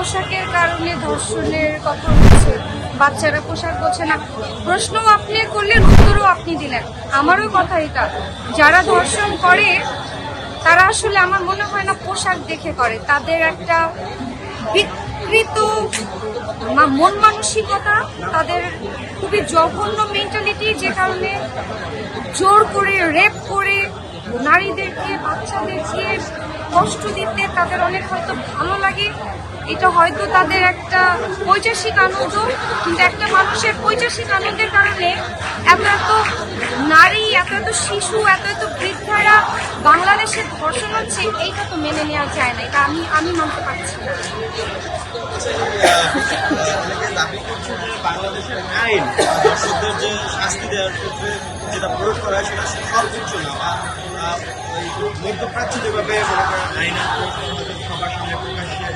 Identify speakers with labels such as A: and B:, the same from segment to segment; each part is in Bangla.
A: পোশাকের কারণে ধর্ষণের কথা হচ্ছে বাচ্চারা পোশাক বোঝে না। প্রশ্ন আপনি করলেন, উত্তরও আপনি দিলেন। আমারও কথা এটা। যারা ধর্ষণ করে, তারা আসলে আমার মনে হয় না পোশাক দেখে করে। তাদের একটা বিকৃত মন মানসিকতা, তাদের খুবই জঘন্য মেন্টালিটি যে কারণে জোর করে রেপ করে নারীদেরকে, বাচ্চাদেরকে কষ্ট দিতে তাদের অনেক হয়তো ভালো লাগে। এটা হয়তো তাদের একটা পৈচাসিক আনন্দ, কিন্তু একটা মানুষের পৈচাসিক আনন্দের কারণে এত এত নারী, এত এত শিশু, এত এত বৃদ্ধারা বাংলাদেশে ধর্ষণ হচ্ছে, এইটা তো মেনে নেওয়া যায় না। এটা আমি আমি মানতে পারছি না।
B: দাবি করছে যে বাংলাদেশের আইন দর্শকদের যে শাস্তি দেওয়ার ক্ষেত্রে যেটা প্রয়োগ করা হয় সেটা সর্বোচ্চ না, বা মধ্যপ্রাচ্য যেভাবে আইন সবার সামনে প্রকাশ্যে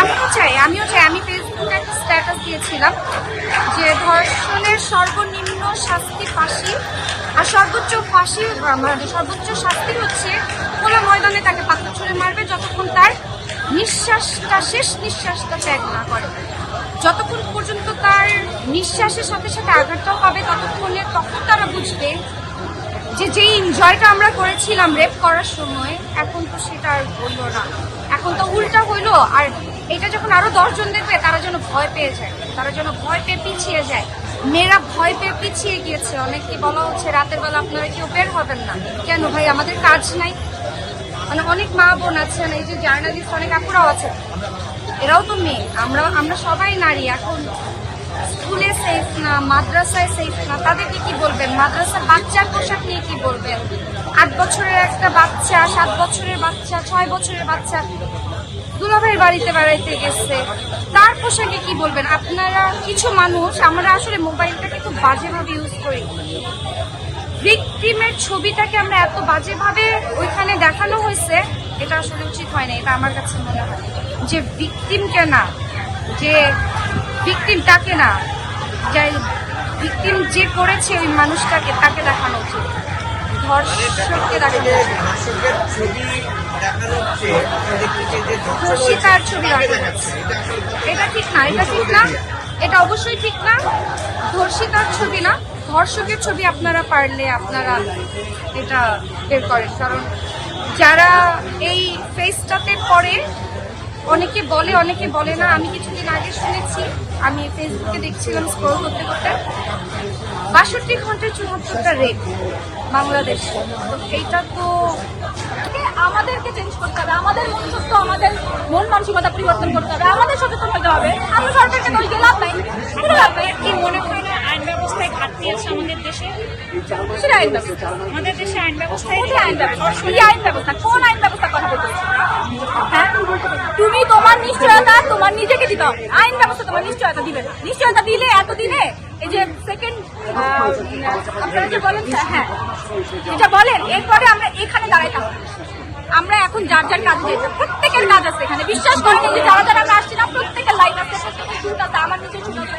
A: আমিও চাই আমিও চাই। আমি ফেসবুকে একটা স্ট্যাটাস দিয়েছিলাম যে ধর্ষণের সর্বনিম্ন শাস্তি ফাঁসি আর সর্বোচ্চ ফাঁসি সর্বোচ্চ শাস্তি হচ্ছে খোলা ময়দানে তাকে পাথর ছুঁড়ে মারবে, যতক্ষণ তার নিঃশ্বাসটা, শেষ নিঃশ্বাসটা ত্যাগ না করে। যতক্ষণ পর্যন্ত তার নিঃশ্বাসের সাথে সাথে আঘাতটাও পাবে, ততক্ষণে তখন তারা বুঝবে যে যেই এনজয়টা আমরা করেছিলাম রেপ করার সময়, এখন তো সেটা আর হইল না। এখন তো উল্টা হইল, আর এটা যখন আরও দশজন দেখবে, তারা যেন ভয় পেয়ে যায়, তারা যেন ভয় পেয়ে পিছিয়ে যায়। মেয়েরা ভয় পেয়ে পিছিয়ে গিয়েছে। অনেকে বলা হচ্ছে, রাতের বেলা আপনারা কেউ বের হবেন না। কেন ভাই, আমাদের কাজ নাই। মানে অনেক মা বোন আছেন, এই যে জার্নালিস্ট অনেক আপুরাও আছে এরাও তো মেয়ে আমরা আমরা সবাই নারী, এখন স্কুলে সেফ না, মাদ্রাসায় সেফ না, তাদেরকে কি বলবেন? মাদ্রাসা বাচ্চার পোশাক নিয়ে কি বলবেন? আট বছরের একটা বাচ্চা, সাত বছরের বাচ্চা, ছয় বছরের বাচ্চা দুলাভাইয়ের বাড়িতে বেড়াইতে গেছে, তার পোশাকে কি বলবেন? আপনারা কিছু মানুষ, আমরা আসলে মোবাইলটাকে খুব বাজেভাবে ইউজ করি। ভিকটিমের ছবিটাকে আমরা এত বাজেভাবে ওইখানে দেখানো হয়েছে এটা আসলে উচিত হয় না এটা আমার কাছে মনে হয়। যে ভিকটিমকে না যে ভিকটিম তাকে না যে ভিকটিম যে করেছে ওই মানুষটাকে তাকে দেখানো উচিত। ধর্ষককে দেখানো
B: ছবি
A: ধর্ষিতার
B: এটা
A: ঠিক না এটা ঠিক না এটা অবশ্যই ঠিক না। ধর্ষিতার ছবি না ধর্ষকের ছবি আপনারা পারলে আপনারা এটা বের করেন কারণ যারা এই ফেসটাতে পড়ে অনেকে বলে অনেকে বলে না, আমি কিছুদিন আগে শুনেছি, আমি ফেসবুকে দেখছিলাম স্ক্রল করতে করতে। বাষট্টি ঘন্টায় চুয়াত্তরটা রেপ বাংলাদেশ। তো এইটা তো
C: আমাদেরকে চেঞ্জ করতে হবে। আমাদের মন মনুষ্যত্ব আমাদের মন মানসিকতা পরিবর্তন করতে হবে। আমাদের সচেতন হতে হবে। আমরা সরকারকে দোষ দিয়ে লাভ নাই। লাভ নাই।
D: কি মনে করেন? ঘাটতি আছে আমাদের দেশে?
C: সেটা আইন ব্যবস্থা
D: আমাদের দেশে আইন
C: ব্যবস্থা কি আইন ব্যবস্থা কোন আইন ব্যবস্থা কথা বলছো? হ্যাঁ? তুমি তোমার নিশ্চয়তা তোমার নিজেকে দিতে হবে। আইন ব্যবস্থা তোমার নিশ্চয়তা দিবে নিশ্চয়তা দিলে এত দিনে এই যে সেকেন্ড আপনারা যে বলেন হ্যাঁ এটা বলেন এরপরে আমরা এখানে দাঁড়াই থাকব আমরা এখন যার যার কাজে যেতে প্রত্যেকের কাজ আছে এখানে। বিশ্বাস করেন যে যারা যারা আমরা আসছি না প্রত্যেকের লাইফ আছে। প্রত্যেকের শুট আছে। আমার নিজের আছে।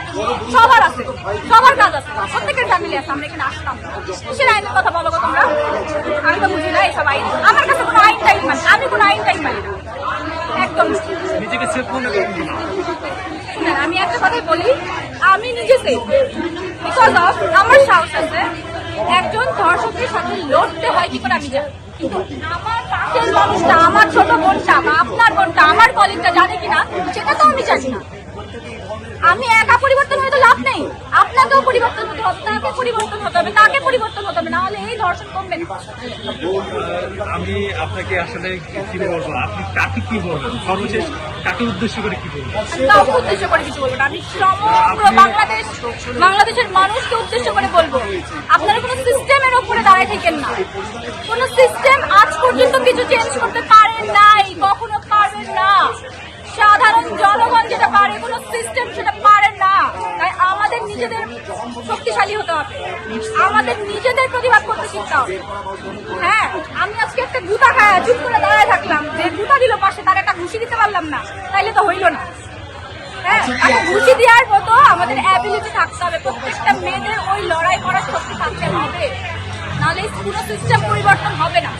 C: সবার আছে। সবার কাজ আছে প্রত্যেকের ফ্যামিলি আছে আমরা এখানে আসতাম কিসের আইনের কথা বলো তোমরা? আমি তো বুঝি না এইসব আইন। আমার কাছে কোনো আইন টাইম মানে আমি কোনো আইন টাইম মানি না। একদম।
B: নিজেকে সেফ মনে
C: আমি একটা বলি আমি নিজে সেফ বিকজ অফ আমার সাহস আছে একজন ধর্ষকের সাথে লড়তে হয় কি করে আমি জানি। কিন্তু আমার কাছের মানুষটা আমার ছোট বোনটা বা আপনার বোনটা আমার কলিগটা জানে কিনা সেটা তো আমি জানি না। আমি একা পরিবর্তন হয়ে তো লাভ নেই। আপনাকেও পরিবর্তন পরিবর্তন হতে হবে? তাকে পরিবর্তন হতে হবে? না হলে এই ধর্ষণ কমবে
E: আমি আপনাকে আসলে কি বলব? আপনি কাকে কি বলবেন? সর্বশেষ কাকে উদ্দেশ্য করে কি বলবেন?
C: কাউকে উদ্দেশ্য করে কিছু বলব আমি সমগ্র বাংলাদেশ বাংলাদেশের মানুষকে উদ্দেশ্য করে বলব। আপনারা কোনো সিস্টেমের উপরে দাঁড়ায় থাকেন না কোন সিস্টেম আজ পর্যন্ত কিছু চেঞ্জ করতে পারেন নাই কখনো পারবেন না সাধারণ জনগণ যেটা পারে কোনো সিস্টেম সেটা পারে না তাই আমাদের নিজেদের শক্তিশালী হতে হবে আমাদের নিজেদের প্রতিবাদ করতে শিখতে হবে। হ্যাঁ আমি আজকে একটা গুতা খায় চুপ করে দাঁড়ায় থাকলাম। যে গুতা দিল পাশে, তার একটা ঘুষি দিতে পারলাম না। তাইলে তো হইল না। হ্যাঁ ঘুষি দেওয়ার আমাদের অ্যাবিলিটি থাকতে হবে। প্রত্যেকটা মেয়েদের ওই লড়াই হবে। নাহলে সিস্টেম পরিবর্তন হবে না।